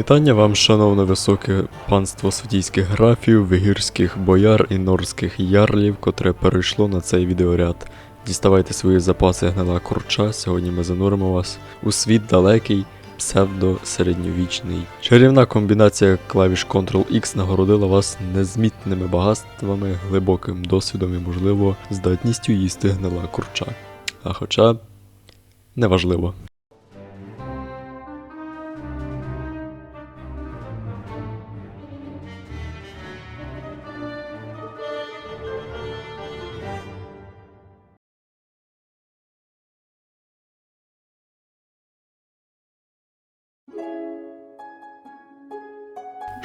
Вітання вам, шановне високе панство суддійських графів, вигірських бояр і норських ярлів, котре перейшло на цей відеоряд. Діставайте свої запаси гнила курча, сьогодні ми зануримо вас у світ далекий, псевдо-середньовічний. Чарівна комбінація клавіш Ctrl-X нагородила вас незмітними багатствами, глибоким досвідом і, можливо, здатністю їсти гнила курча. А хоча неважливо.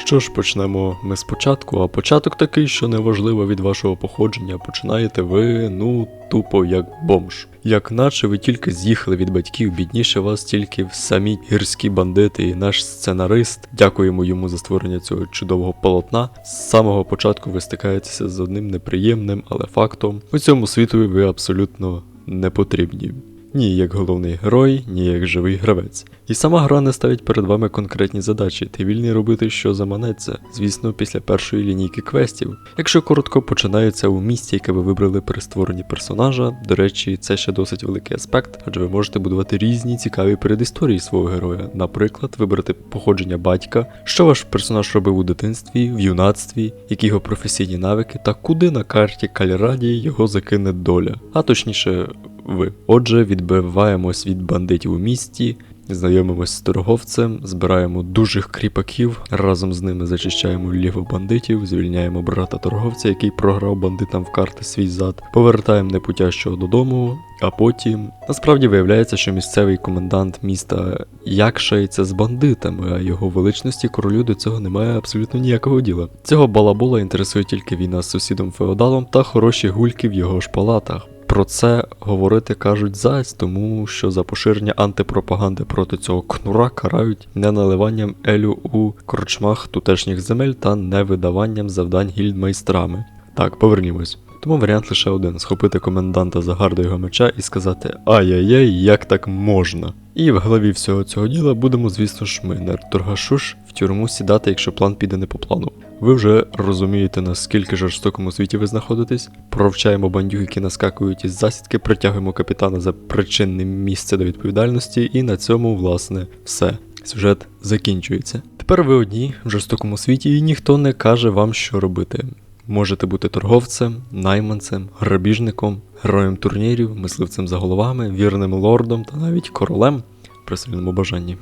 Що ж, почнемо ми спочатку, а початок такий, що неважливо від вашого походження, починаєте ви, ну, тупо як бомж. Як наче ви тільки з'їхали від батьків, бідніше вас тільки в самі гірські бандити і наш сценарист, дякуємо йому за створення цього чудового полотна. З самого початку ви стикаєтеся з одним неприємним, але фактом. У цьому світові ви абсолютно не потрібні. Ні як головний герой, ні як живий гравець. І сама гра не ставить перед вами конкретні задачі, ти вільний робити, що заманеться, звісно, після першої лінійки квестів. Якщо коротко починається у місті, яке ви вибрали при створенні персонажа. До речі, це ще досить великий аспект, адже ви можете будувати різні цікаві передісторії свого героя. Наприклад, вибрати походження батька, що ваш персонаж робив у дитинстві, в юнацтві, які його професійні навики, та куди на карті Кальраді його закине доля, а точніше, ви. Отже, відбиваємось від бандитів у місті, знайомимось з торговцем, збираємо дужих кріпаків, разом з ними зачищаємо ліво бандитів, звільняємо брата торговця, який програв бандитам в карти свій зад, повертаємо непутящого додому, а потім насправді виявляється, що місцевий комендант міста якшається з бандитами, а його величності королю до цього немає абсолютно ніякого діла. Цього балабола інтересує тільки війна з сусідом феодалом та хороші гульки в його ж палатах. Про це говорити кажуть зась, тому що за поширення антипропаганди проти цього кнура карають не наливанням елю у корчмах тутешніх земель та не видаванням завдань гільдмайстрами. Так, повернімось. Тому варіант лише один: схопити коменданта за гарду його меча і сказати Ай-яй-яй, як так можна. І в голові всього цього діла будемо, звісно ж, ми, не торгашуш, в тюрму сідати, якщо план піде не по плану. Ви вже розумієте, наскільки жорстокому світі ви знаходитесь. Провчаємо бандюг, які наскакують із засідки, притягуємо капітана за причинне місце до відповідальності, і на цьому, власне, все. Сюжет закінчується. Тепер ви одні в жорстокому світі, і ніхто не каже вам, що робити. Можете бути торговцем, найманцем, грабіжником, героєм турнірів, мисливцем за головами, вірним лордом та навіть королем при сильному бажанні.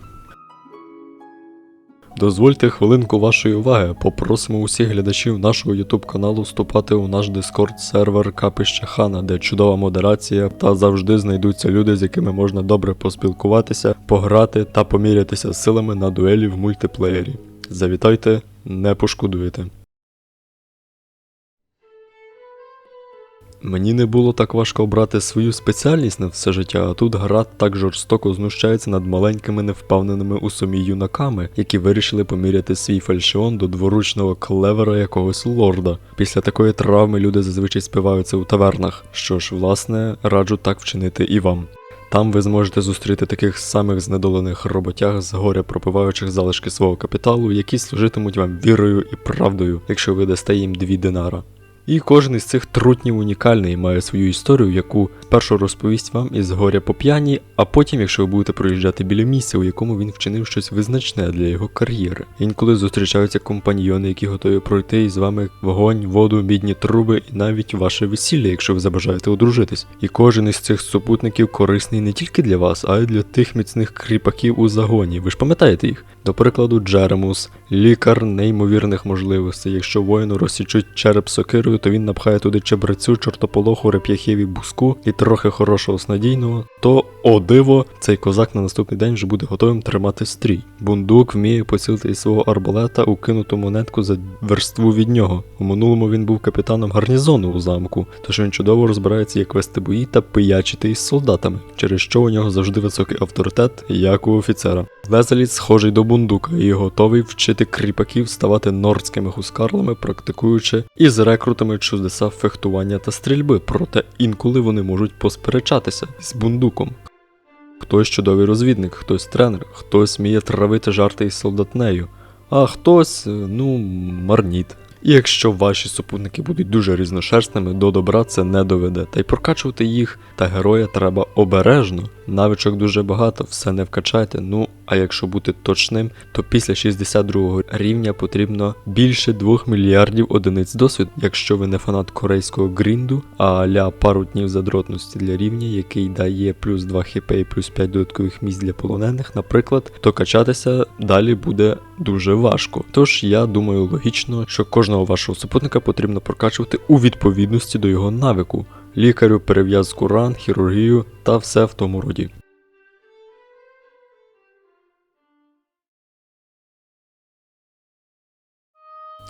Дозвольте хвилинку вашої уваги. Попросимо усіх глядачів нашого YouTube каналу вступати у наш Discord сервер Капища Хана, де чудова модерація та завжди знайдуться люди, з якими можна добре поспілкуватися, пограти та помірятися силами на дуелі в мультиплеєрі. Завітайте, не пошкодуєте. Мені не було так важко обрати свою спеціальність на все життя, а тут гра так жорстоко знущається над маленькими невпевненими у собі юнаками, які вирішили поміряти свій фальшіон до дворучного клевера якогось лорда. Після такої травми люди зазвичай спиваються у тавернах. Що ж, власне, раджу так вчинити і вам. Там ви зможете зустріти таких самих знедолених роботяг з горя пропиваючих залишки свого капіталу, які служитимуть вам вірою і правдою, якщо ви дасте їм дві динара. І кожен із цих трутнів унікальний і має свою історію, яку спершу розповість вам із горя по п'яні, а потім, якщо ви будете проїжджати біля місця, у якому він вчинив щось визначне для його кар'єри. Інколи зустрічаються компаньйони, які готові пройти із вами вогонь, воду, мідні труби і навіть ваше весілля, якщо ви забажаєте одружитись. І кожен із цих супутників корисний не тільки для вас, а й для тих міцних кріпаків у загоні. Ви ж пам'ятаєте їх? До прикладу, Джеремус, лікар неймовірних можливостей. Якщо воїну розсічуть череп сокирою, то він напхає туди чебрецю, чортополоху, реп'яхів і буску і трохи хорошого снадійного, то о диво, цей козак на наступний день вже буде готовим тримати стрій. Бундук вміє поцілити із свого арбалета кинуту монетку за верству від нього. У минулому він був капітаном гарнізону у замку, тож він чудово розбирається, як вести бої та пиячити із солдатами, через що у нього завжди високий авторитет, як у офіцера. Везеліт схожий до бундука і готовий вчити кріпаків ставати нордськими хускарлами, практикуючи із рекрутами чудеса фехтування та стрільби, проте інколи вони можуть посперечатися з бундуком. Хтось чудовий розвідник, хтось тренер, хтось вміє травити жарти із солдатнею, а хтось, е, ну, марніт. І якщо ваші супутники будуть дуже різношерстними, до добра це не доведе. Та й прокачувати їх та героя треба обережно. Навичок дуже багато, все не вкачайте. Ну, а якщо бути точним, то після 62 рівня потрібно більше 2 мільярдів одиниць досвіду. Якщо ви не фанат корейського грінду, а ля пару днів задротності для рівня, який дає плюс 2 хп і плюс 5 додаткових місць для полонених, наприклад, то качатися далі буде дуже важко. Тож я думаю логічно, що кожного вашого супутника потрібно прокачувати у відповідності до його навику лікарю, перев'язку ран, хірургію та все в тому роді.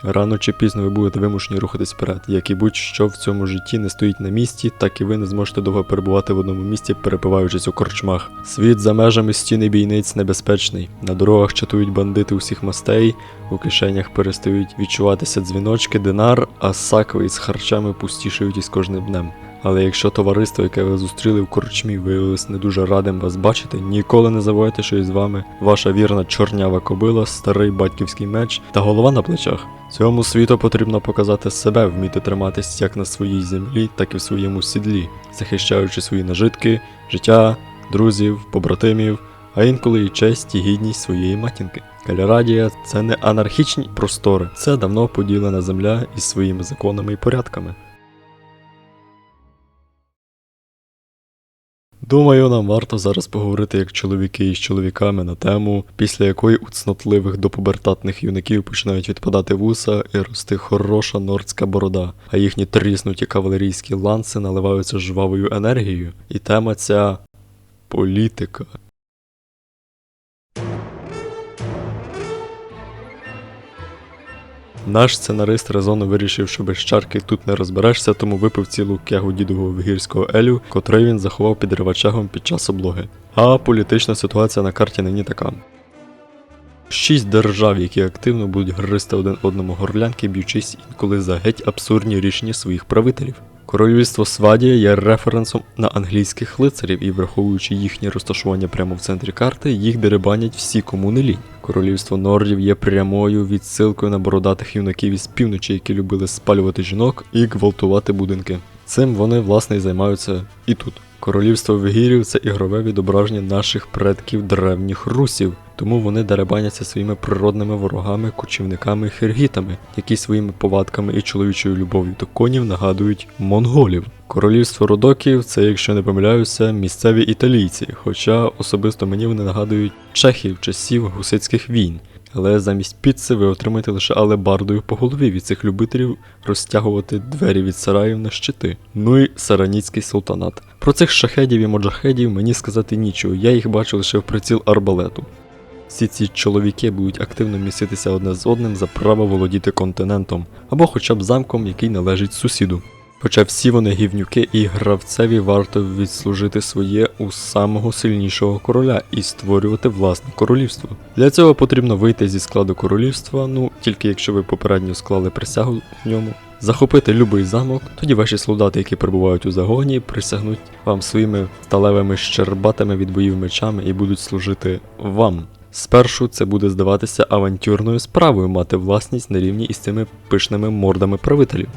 Рано чи пізно ви будете вимушені рухатись вперед, як і будь-що в цьому житті не стоїть на місці, так і ви не зможете довго перебувати в одному місці, перепиваючись у корчмах. Світ за межами стіни бійниць небезпечний. На дорогах чатують бандити усіх мастей, у кишенях перестають відчуватися дзвіночки, динар, а сакви із харчами пустішають із кожним днем. Але якщо товариство, яке ви зустріли в корчмі, виявилось не дуже радим вас бачити, ніколи не забувайте, що із вами ваша вірна чорнява кобила, старий батьківський меч та голова на плечах. Цьому світу потрібно показати себе, вміти триматись як на своїй землі, так і в своєму сідлі, захищаючи свої нажитки, життя, друзів, побратимів, а інколи і честь і гідність своєї матінки. Кальрадія це не анархічні простори, це давно поділена земля із своїми законами і порядками. Думаю, нам варто зараз поговорити як чоловіки із чоловіками на тему, після якої у цнотливих допубертатних юнаків починають відпадати вуса і рости хороша нордська борода, а їхні тріснуті кавалерійські ланци наливаються жвавою енергією. І тема ця політика. Наш сценарист резонно вирішив, що без чарки тут не розберешся, тому випив цілу кегу дідового вигірського елю, котрий він заховав під ревачагом під час облоги. А політична ситуація на карті нині така. Шість держав, які активно будуть гризти один одному горлянки, б'ючись інколи за геть абсурдні рішення своїх правителів. Королівство Свадія є референсом на англійських лицарів і, враховуючи їхнє розташування прямо в центрі карти, їх деребанять всі кому не лінь. Королівство Нордів є прямою відсилкою на бородатих юнаків із півночі, які любили спалювати жінок і гвалтувати будинки. Цим вони власне і займаються і тут. Королівство Вегірів це ігрове відображення наших предків древніх русів, тому вони деребаняться своїми природними ворогами, кочівниками і хергітами, які своїми повадками і чоловічою любов'ю до конів нагадують монголів. Королівство Родоків це, якщо не помиляюся, місцеві італійці, хоча особисто мені вони нагадують чехів часів гусицьких війн. Але замість піци ви отримаєте лише алебардою по голові від цих любителів розтягувати двері від сараїв на щити. Ну і сараніцький султанат. Про цих шахедів і моджахедів мені сказати нічого, я їх бачив лише в приціл арбалету. Всі ці чоловіки будуть активно міситися одне з одним за право володіти континентом, або хоча б замком, який належить сусіду. Хоча всі вони гівнюки і гравцеві варто відслужити своє у самого сильнішого короля і створювати власне королівство. Для цього потрібно вийти зі складу королівства, ну тільки якщо ви попередньо склали присягу в ньому, захопити любий замок, тоді ваші солдати, які перебувають у загоні, присягнуть вам своїми сталевими щербатими від боїв мечами і будуть служити вам. Спершу це буде здаватися авантюрною справою мати власність на рівні із цими пишними мордами правителів.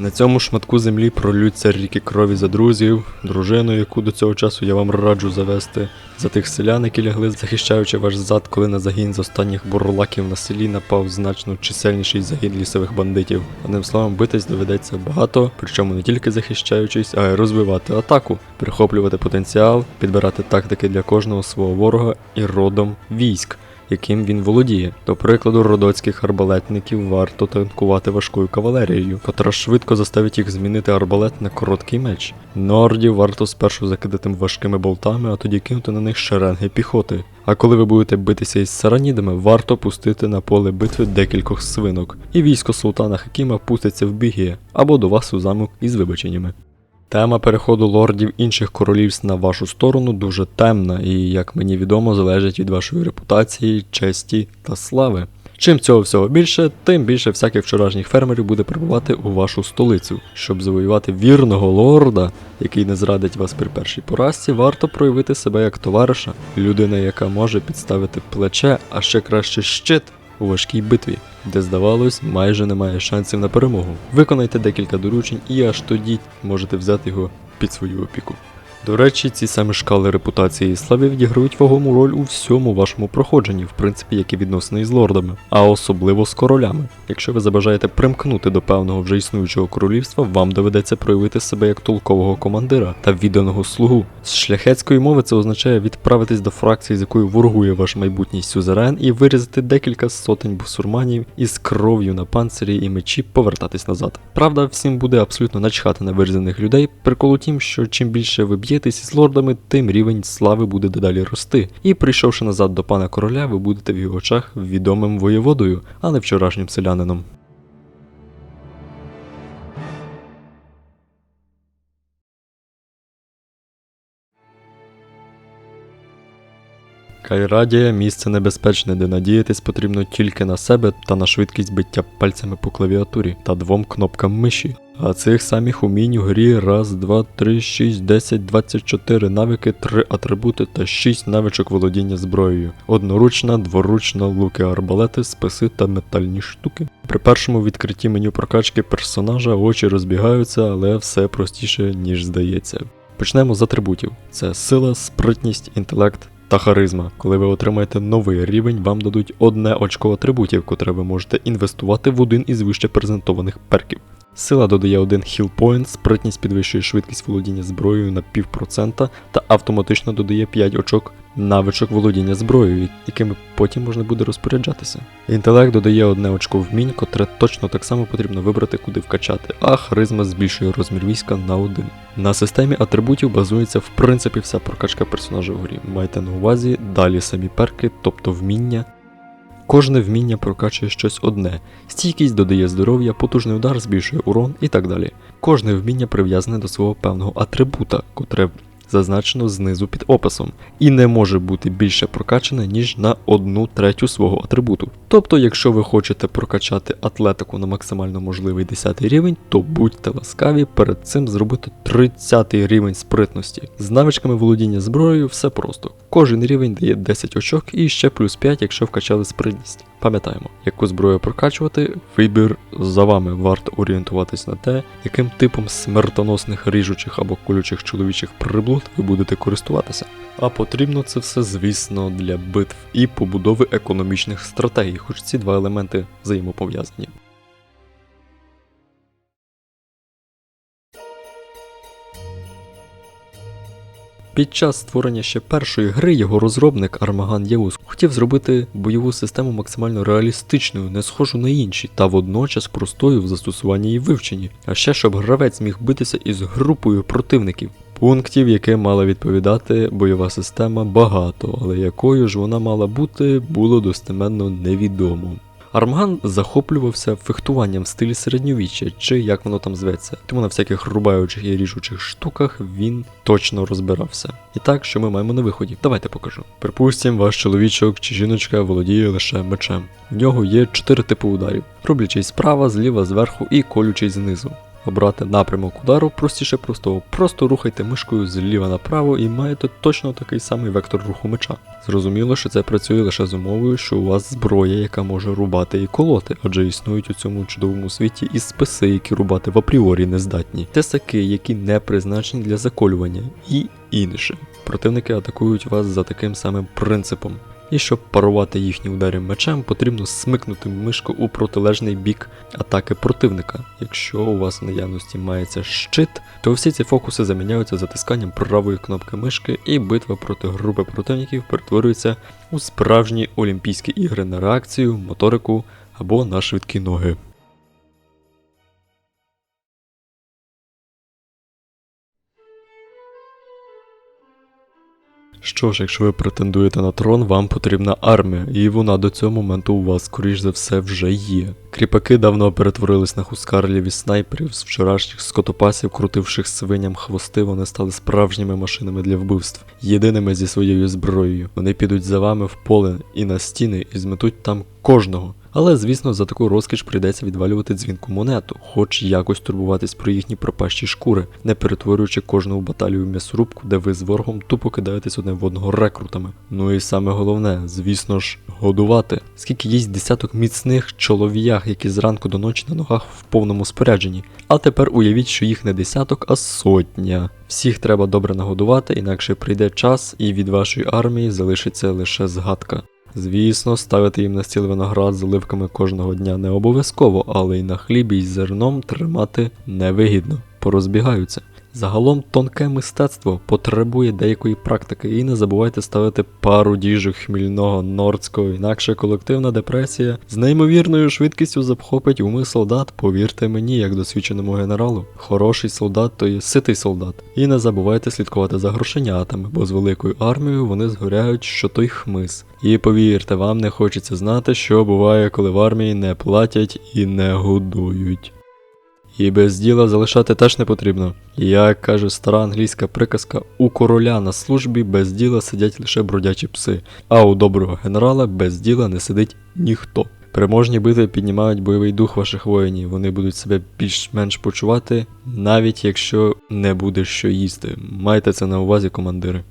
На цьому шматку землі пролються ріки крові за друзів, дружину, яку до цього часу я вам раджу завести, за тих селян, які лягли, захищаючи ваш зад, коли на загін з останніх бурлаків на селі напав значно чисельніший загін лісових бандитів. Одним словом, битись доведеться багато, причому не тільки захищаючись, а й розвивати атаку, прихоплювати потенціал, підбирати тактики для кожного свого ворога і родом військ яким він володіє. До прикладу, родоцьких арбалетників варто танкувати важкою кавалерією, котра швидко заставить їх змінити арбалет на короткий меч. Нордів варто спершу закидати важкими болтами, а тоді кинути на них шеренги піхоти. А коли ви будете битися із саранідами, варто пустити на поле битви декількох свинок, і військо султана Хакіма пуститься в біги або до вас у замок із вибаченнями. Тема переходу лордів інших королівств на вашу сторону дуже темна і, як мені відомо, залежить від вашої репутації, честі та слави. Чим цього всього більше, тим більше всяких вчорашніх фермерів буде прибувати у вашу столицю. Щоб завоювати вірного лорда, який не зрадить вас при першій поразці, варто проявити себе як товариша, людина, яка може підставити плече, а ще краще щит у важкій битві, де, здавалось, майже немає шансів на перемогу. Виконайте декілька доручень і аж тоді можете взяти його під свою опіку. До речі, ці самі шкали репутації і слави відіграють вагому роль у всьому вашому проходженні, в принципі, як і відносини з лордами, а особливо з королями. Якщо ви забажаєте примкнути до певного вже існуючого королівства, вам доведеться проявити себе як толкового командира та відданого слугу. З шляхетської мови це означає відправитись до фракції, з якою воргує ваш майбутній сюзерен, і вирізати декілька сотень бусурманів із кров'ю на панцирі і мечі повертатись назад. Правда, всім буде абсолютно начхати на вирізаних людей. Прикол у тім, що чим більше ви б'єтесь із лордами, тим рівень слави буде дедалі рости. І прийшовши назад до пана короля, ви будете в його очах відомим воєводою, а не вчорашнім селянином. Кайрадія місце небезпечне, де надіятись потрібно тільки на себе та на швидкість биття пальцями по клавіатурі та двом кнопкам миші. А цих самих умінь у грі раз, два, три, шість, десять, двадцять чотири навики, три атрибути та шість навичок володіння зброєю. Одноручна, дворучна, луки, арбалети, списи та метальні штуки. При першому відкритті меню прокачки персонажа очі розбігаються, але все простіше, ніж здається. Почнемо з атрибутів: це сила, спритність, інтелект та харизма. Коли ви отримаєте новий рівень, вам дадуть одне очко атрибутів, котре ви можете інвестувати в один із вище презентованих перків. Сила додає один heal point, спритність підвищує швидкість володіння зброєю на півпроцента та автоматично додає 5 очок навичок володіння зброєю, якими потім можна буде розпоряджатися. Інтелект додає одне очко вмінь, котре точно так само потрібно вибрати, куди вкачати, а харизма збільшує розмір війська на один. На системі атрибутів базується в принципі вся прокачка персонажа в грі. Майте на увазі далі самі перки, тобто вміння. Кожне вміння прокачує щось одне, стійкість додає здоров'я, потужний удар збільшує урон і так далі. Кожне вміння прив'язане до свого певного атрибута, котре зазначено знизу під описом, і не може бути більше прокачане, ніж на одну третю свого атрибуту. Тобто, якщо ви хочете прокачати атлетику на максимально можливий 10 рівень, то будьте ласкаві перед цим зробити 30 рівень спритності. З навичками володіння зброєю все просто. Кожен рівень дає 10 очок і ще плюс 5, якщо вкачали спритність. Пам'ятаємо, яку зброю прокачувати, вибір за вами варто орієнтуватись на те, яким типом смертоносних ріжучих або колючих чоловічих приблуд ви будете користуватися. А потрібно це все, звісно, для битв і побудови економічних стратегій, хоч ці два елементи взаємопов'язані. Під час створення ще першої гри його розробник Армаган Єус хотів зробити бойову систему максимально реалістичною, не схожу на інші, та водночас простою в застосуванні і вивченні, а ще щоб гравець міг битися із групою противників. Пунктів, яке мала відповідати бойова система, багато, але якою ж вона мала бути, було достеменно невідомо. Армган захоплювався фехтуванням в стилі середньовіччя, чи як воно там зветься, тому на всяких рубаючих і ріжучих штуках він точно розбирався. І так, що ми маємо на виході? Давайте покажу. Припустім, ваш чоловічок чи жіночка володіє лише мечем. В нього є чотири типи ударів: роблячий справа, зліва, зверху і колючий знизу. Обрати напрямок удару простіше простого. Просто рухайте мишкою зліва направо і маєте точно такий самий вектор руху меча. Зрозуміло, що це працює лише з умовою, що у вас зброя, яка може рубати і колоти, адже існують у цьому чудовому світі і списи, які рубати в апріорі не здатні, тесаки, які не призначені для заколювання, і інше. Противники атакують вас за таким самим принципом. І щоб парувати їхні удари мечем, потрібно смикнути мишку у протилежний бік атаки противника. Якщо у вас в наявності мається щит, то всі ці фокуси заміняються затисканням правої кнопки мишки, і битва проти групи противників перетворюється у справжні Олімпійські ігри на реакцію, моторику або на швидкі ноги. Що ж, якщо ви претендуєте на трон, вам потрібна армія, і вона до цього моменту у вас, скоріш за все, вже є. Кріпаки давно перетворились на хускарлів і снайперів, з вчорашніх скотопасів, крутивших свиням хвости, вони стали справжніми машинами для вбивств, єдиними зі своєю зброєю. Вони підуть за вами в поле і на стіни і зметуть там кожного. Але звісно, за таку розкіш прийдеться відвалювати дзвінку монету, хоч якось турбуватись про їхні пропащі шкури, не перетворюючи кожну баталію в м'ясорубку, де ви з ворогом тупо кидаєтесь одне в одного рекрутами. Ну і саме головне, звісно ж, годувати. Скільки є десяток міцних чолов'ях, які зранку до ночі на ногах в повному спорядженні. А тепер уявіть, що їх не десяток, а сотня. Всіх треба добре нагодувати, інакше прийде час, і від вашої армії залишиться лише згадка. Звісно, ставити їм на стіл виноград з оливками кожного дня не обов'язково, але й на хлібі із зерном тримати невигідно, порозбігаються. Загалом тонке мистецтво потребує деякої практики, і не забувайте ставити пару діжок хмільного нордського, інакше колективна депресія з неймовірною швидкістю захопить уми солдат, повірте мені, як досвідченому генералу. Хороший солдат то є ситий солдат. І не забувайте слідкувати за грошенятами, бо з великою армією вони згоряють, що той хмиз. І повірте, вам не хочеться знати, що буває, коли в армії не платять і не годують. І без діла залишати теж не потрібно. Як каже стара англійська приказка, у короля на службі без діла сидять лише бродячі пси, а у доброго генерала без діла не сидить ніхто. Переможні битви піднімають бойовий дух ваших воїнів, вони будуть себе більш-менш почувати, навіть якщо не буде що їсти. Майте це на увазі, командири.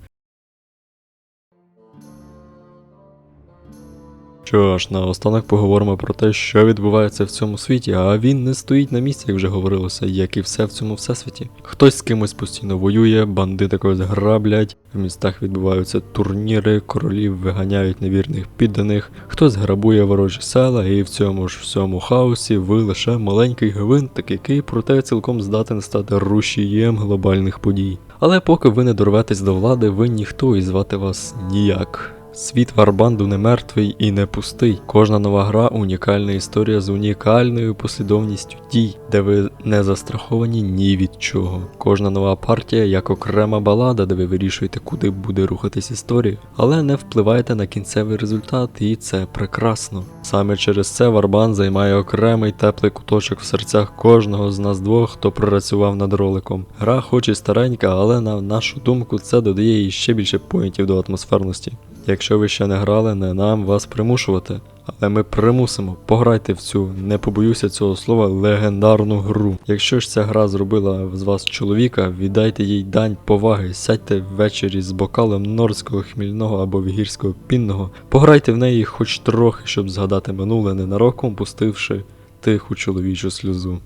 Що ж, наостанок поговоримо про те, що відбувається в цьому світі, а він не стоїть на місці, як вже говорилося, як і все в цьому всесвіті. Хтось з кимось постійно воює, бандити когось граблять, в містах відбуваються турніри, королів виганяють невірних підданих, хтось грабує ворожі села, і в цьому ж всьому хаосі ви лише маленький гвинтик, який проте цілком здатен стати рушієм глобальних подій. Але поки ви не дорветесь до влади, ви ніхто і звати вас ніяк. Світ Варбанду не мертвий і не пустий. Кожна нова гра унікальна історія з унікальною послідовністю дій, де ви не застраховані ні від чого. Кожна нова партія як окрема балада, де ви вирішуєте, куди буде рухатись історія, але не впливаєте на кінцевий результат, і це прекрасно. Саме через це Варбан займає окремий теплий куточок в серцях кожного з нас двох, хто працював над роликом. Гра хоч і старенька, але на нашу думку це додає їй ще більше поінтів до атмосферності. Якщо ви ще не грали, не нам вас примушувати, але ми примусимо. Пограйте в цю, не побоюся цього слова, легендарну гру. Якщо ж ця гра зробила з вас чоловіка, віддайте їй дань поваги, сядьте ввечері з бокалом норського хмільного або вігірського пінного, пограйте в неї хоч трохи, щоб згадати минуле, ненароком пустивши тиху чоловічу сльозу.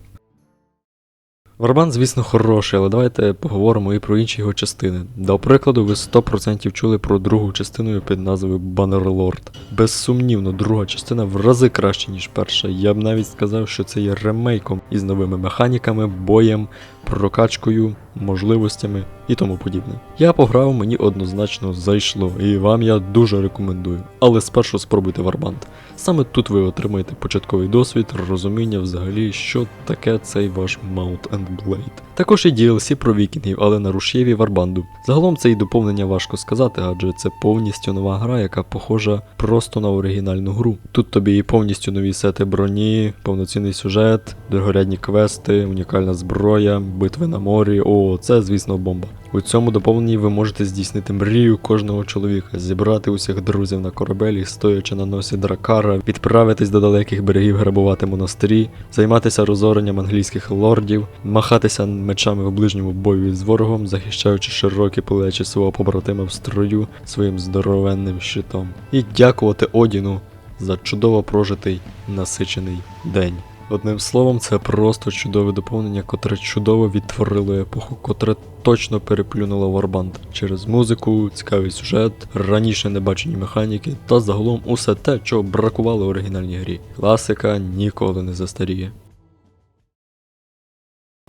Варбан, звісно, хороший, але давайте поговоримо і про інші його частини. До прикладу, ви 100% чули про другу частину під назвою Баннерлорд. Безсумнівно, друга частина в рази краще, ніж перша. Я б навіть сказав, що це є ремейком із новими механіками, боєм, прокачкою, можливостями і тому подібне. Я пограв, мені однозначно зайшло, і вам я дуже рекомендую. Але спершу спробуйте Варбанд. Саме тут ви отримаєте початковий досвід, розуміння взагалі, що таке цей ваш Mount and Blade. Також і DLC про вікінгів, але на рушєві Варбанду. Загалом це і доповнення важко сказати, адже це повністю нова гра, яка похожа просто на оригінальну гру. Тут тобі і повністю нові сети броні, повноцінний сюжет, другорядні квести, унікальна зброя, битви на морі. О, це звісно бомба. У цьому доповненні ви можете здійснити мрію кожного чоловіка, зібрати усіх друзів на корабелі, стоячи на носі дракара, відправитись до далеких берегів грабувати монастирі, займатися розоренням англійських лордів, махатися мечами в ближньому бою з ворогом, захищаючи широкі плечі свого побратима в строю своїм здоровенним щитом. І дякувати Одіну за чудово прожитий насичений день. Одним словом, це просто чудове доповнення, котре чудово відтворило епоху, котре точно переплюнуло Варбанд через музику, цікавий сюжет, раніше небачені механіки та загалом усе те, чого бракувало оригінальній грі. Класика ніколи не застаріє.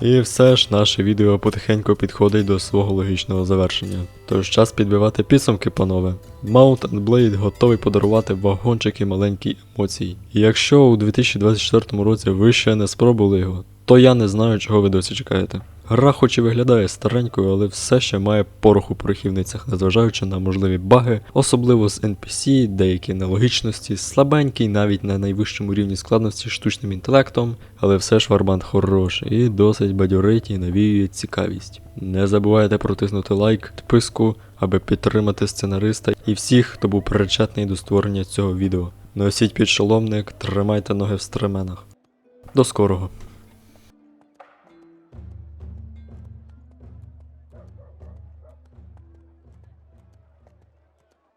І все ж наше відео потихеньку підходить до свого логічного завершення. Тож час підбивати підсумки, панове. Mount and Blade готовий подарувати вагончики маленькі емоцій. І якщо у 2024 році ви ще не спробували його, то я не знаю, чого ви досі чекаєте. Гра хоч і виглядає старенькою, але все ще має порох у порохівницях, незважаючи на можливі баги, особливо з NPC, деякі нелогічності, слабенький навіть на найвищому рівні складності штучним інтелектом, але все ж Варбанд хороший і досить бадьорить і навіює цікавість. Не забувайте протиснути лайк, підписку, аби підтримати сценариста і всіх, хто був причетний до створення цього відео. Носіть підшоломник, тримайте ноги в стременах. До скорого.